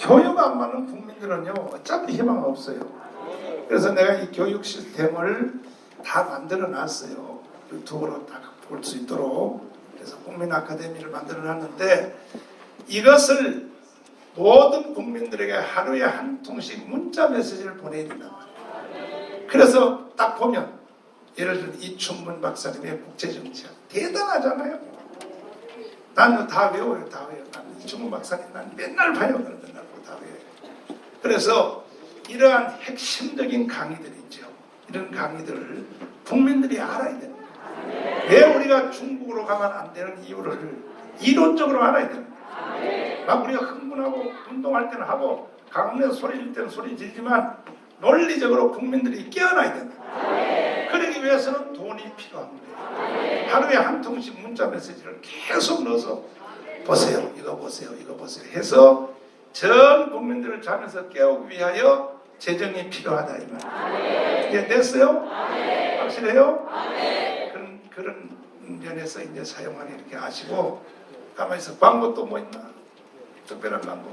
교육 안 받는 국민들은요 어차피 희망 없어요. 그래서 내가 이 교육 시스템을 다 만들어 놨어요. 유튜브로 다 볼 수 있도록. 그래서 국민 아카데미를 만들어 놨는데 이것을 모든 국민들에게 하루에 한 통씩 문자 메시지를 보내야 된다. 그래서 딱 보면 예를 들어 이춘문 박사님의 국제정치학 대단하잖아요. 나는 다 외워요, 다 외워요. 나는 이춘문 박사님 난 맨날 봐요, 그런 맨날 보고 다 외워요. 그래서 이러한 핵심적인 강의들 있죠. 이런 강의들을 국민들이 알아야 됩니다. 왜 우리가 중국으로 가면 안 되는 이유를 이론적으로 알아야 됩니다. 막 우리가 흥분하고 운동할 때는 하고 강릉에서 소리 질 때는 소리 지르지만 논리적으로 국민들이 깨어나야 된다. 위해서는 돈이 필요합니다. 하루에 한 통씩 문자 메시지를 계속 넣어서 보세요, 이거 보세요, 이거 보세요 해서 전 국민들을 잠에서 깨우기 위하여 재정이 필요하다 이 말. 이게 됐어요? 확실해요? 그런 그런 면에서 이제 사용하니 이렇게 아시고 가만히 있어 광고 또 뭐 있나? 특별한 광고.